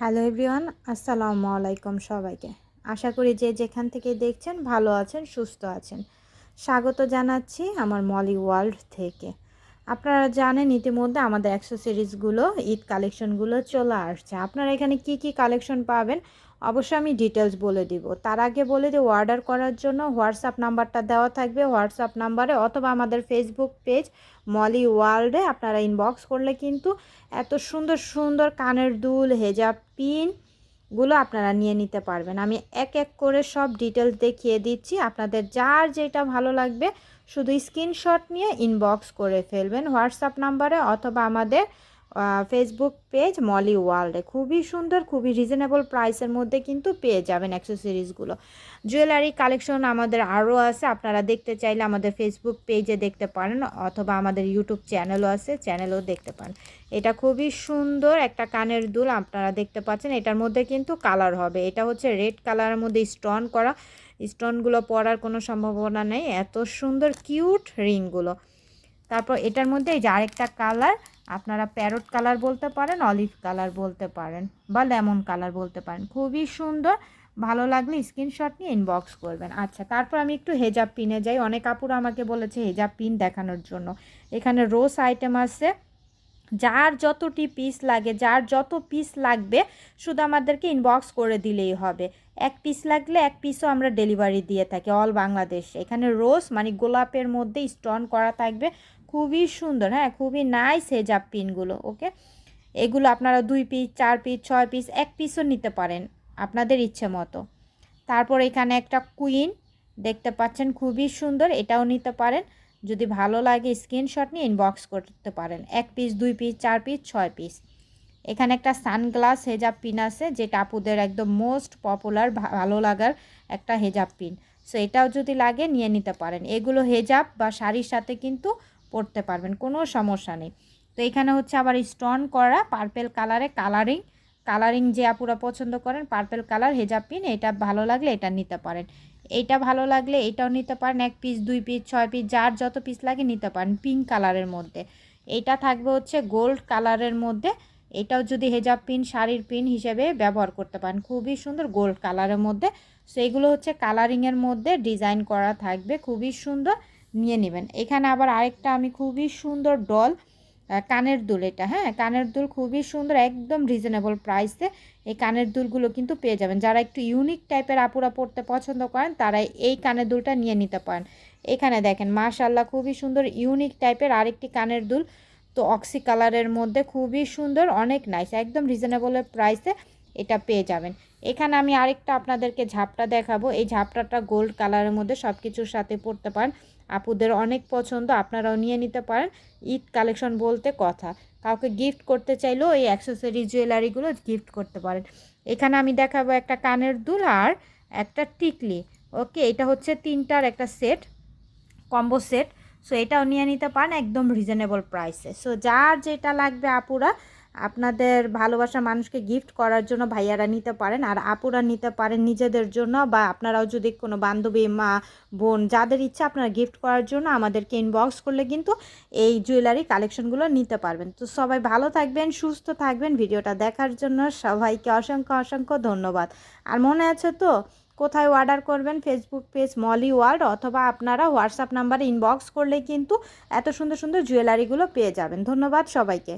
Hello everyone, আসসালামু আলাইকুম সবাইকে। আশা করি যে যেখান থেকে দেখছেন ভালো আছেন, সুস্থ আছেন। স্বাগত জানাচ্ছি আমার মলি ওয়ার্ল্ড থেকে। আপনারা জানেন ইতিমধ্যে আমাদের অ্যাক্সেসরিজগুলো ঈদ কালেকশনগুলো চলে আসছে। আপনারা এখানে কি কি কালেকশন পাবেন? অবশ্যই আমি ডিটেলস বলে দিব। তার আগে বলে দিই অর্ডার করার জন্য হোয়াটসঅ্যাপ নাম্বারটা দেওয়া থাকবে। হোয়াটসঅ্যাপ নাম্বারে অথবা আমাদের ফেসবুক পেজ মলি ওয়ার্ল্ডে আপনারা ইনবক্স করলে কিন্তু এত সুন্দর সুন্দর কানের দুল, হেজাব পিন গুলো আপনারা নিয়ে নিতে পারবেন। আমি এক এক করে সব ডিটেলস দেখিয়ে দিচ্ছি। আপনাদের যার যেটা ভালো লাগবে, শুধু স্ক্রিনশট নিয়ে ইনবক্স করে ফেলবেন। হোয়াটসঅ্যাপ নাম্বারে অথবা আমাদের ফেসবুক পেজ মলি ওয়ার্ল্ডে খুবই সুন্দর, খুবই রিজনেবল প্রাইসের মধ্যে কিন্তু পেয়ে যাবেন অ্যাক্সেসরিজগুলো জুয়েলারি কালেকশন আমাদের আরও আছে, আপনারা দেখতে চাইলে আমাদের ফেসবুক পেজে দেখতে পারেন, অথবা আমাদের ইউটিউব চ্যানেলও আছে চ্যানেলও দেখতে পারেন। এটা খুবই সুন্দর একটা কানের দুল, আপনারা দেখতে পাচ্ছেন, এটার মধ্যে কিন্তু কালার হবে। এটা হচ্ছে রেড কালারের মধ্যে স্টোন করা। স্টোনগুলো পরার কোনো সম্ভাবনা নেই। এত সুন্দর কিউট রিংগুলো তারপর এটার মধ্যে এই যে আরেকটা কালার আপনারা প্যারট কালার বলতে পারেন, অলিভ কালার বলতে পারেন বা লেমন কালার বলতে পারেন। খুবই সুন্দর, ভালো লাগলে স্ক্রিনশট নিয়ে ইনবক্স করবেন। আচ্ছা তারপর আমি একটু হেজাব পিনে যাই। অনেক কাপড় আমাকে বলেছে হেজাব পিন দেখানোর জন্য। এখানে রোজ আইটেম আছে। যার যতটি পিস লাগে, যার যত পিস লাগবে, শুধু আমাদেরকে ইনবক্স করে দিলেই হবে। এক পিস লাগলে এক পিসও আমরা ডেলিভারি দিয়ে থাকি অল বাংলাদেশ। এখানে রোজ মানে গোলাপের মধ্যে স্টোন করা থাকবে। খুবই সুন্দর হ্যাঁ খুবই নাইস হেজাব পিনগুলো ওকে এগুলো আপনারা দুই পিস চার পিস ছয় পিস এক পিসও নিতে পারেন আপনাদের ইচ্ছে মতো। তারপর এখানে একটা কুইন দেখতে পাচ্ছেন, খুবই সুন্দর, এটাও নিতে পারেন। যদি ভালো লাগে স্ক্রিনশট নিয়ে ইনবক্স করতে পারেন। এক পিস দুই পিস চার পিস ছয় পিস এখানে একটা সানগ্লাস হেজাব পিন আছে, যেটা আপুদের একদম মোস্ট পপুলার ভালো লাগার একটা হেজাব পিন সো এটাও যদি লাগে, নিয়ে নিতে পারেন। এগুলো হেজাব বা শাড়ির সাথে কিন্তু পরতে পারবেন, কোনো সমস্যা নেই। তো এখানে হচ্ছে আবার স্টোন করা, পার্পেল কালারে কালারিং কালারিং যে আপুরা পছন্দ করেন, পার্পেল কালার, হেজাব পিন, এটা ভালো লাগলে এটা নিতে পারেন। এইটা ভালো লাগলে এটাও নিতে পারেন, এক পিস দুই পিস ছয় পিস যার যত পিস লাগে নিতে পারেন পিঙ্ক কালারের মধ্যে। এইটা থাকবে হচ্ছে গোল্ড কালারের মধ্যে, এটাও যদি হেজাব পিন, শাড়ির পিন হিসেবে ব্যবহার করতে পারেন, খুবই সুন্দর গোল্ড কালারের মধ্যে। সো এগুলো হচ্ছে কালারিংয়ের মধ্যে ডিজাইন করা থাকবে, খুবই সুন্দর। নিয়ে নেবেন। এখানে আবার আরেকটা আমি খুবই সুন্দর ডল কানের দুল এটা হ্যাঁ? কানের দুল খুবই সুন্দর, একদম রিজনেবল প্রাইসে এই কানের দুলগুলো কিন্তু পেয়ে যাবেন। যারা একটু ইউনিক টাইপের আপুরা পড়তে পছন্দ করেন তারা এই কানের দুলটা নিয়ে নিতে পারেন। এখানে দেখেন মাশাল্লাহ খুবই সুন্দর ইউনিক টাইপের আরেকটি কানের দুল। তো অক্সি কালারের মধ্যে খুবই সুন্দর, অনেক নাইস একদম রিজনেবল প্রাইসে এটা পেয়ে যাবেন। এখানে আমি আরেকটা আপনাদেরকে ঝাপটা দেখাবো। এই ঝাপটাটা গোল্ড কালারের মধ্যে সব কিছুর সাথে পড়তে পারেন। আপুদের অনেক পছন্দ, আপনারাও নিয়ে নিতে পারেন। ঈদ কালেকশন বলতে কথা। কাউকে গিফট করতে চাইলেও এই অ্যাক্সেসরি জুয়েলারিগুলো গিফট করতে পারেন। এখানে আমি দেখাবো একটা কানের দুল আর একটা টিকলি। ওকে, এটা হচ্ছে তিনটার একটা সেট কম্বো সেট সো এটাও নিয়ে নিতে পারেন একদম রিজনেবল প্রাইসে সো যার যেটা লাগবে আপুরা আপনাদের ভালোবাসা মানুষকে গিফট করার জন্য ভাইয়ারা নিতে পারেন, আর আপুরা নিতে পারেন নিজেদের জন্য, বা আপনারাও যদি কোনো বান্ধবী, মা, বোন, যাদের ইচ্ছা আপনারা গিফট করার জন্য আমাদেরকে ইনবক্স করলে কিন্তু এই জুয়েলারি কালেকশনগুলো নিতে পারবেন। তো সবাই ভালো থাকবেন, সুস্থ থাকবেন, ভিডিওটা দেখার জন্য সবাইকে অসংখ্য অসংখ্য ধন্যবাদ। আর মনে আছে তো, কোথায় অর্ডার করবেন? ফেসবুক পেজ মলি ওয়ার্ল্ড অথবা আপনারা হোয়াটসঅ্যাপ নাম্বারে ইনবক্স করলে কিন্তু এত সুন্দর সুন্দর জুয়েলারিগুলো পেয়ে যাবেন। ধন্যবাদ সবাইকে।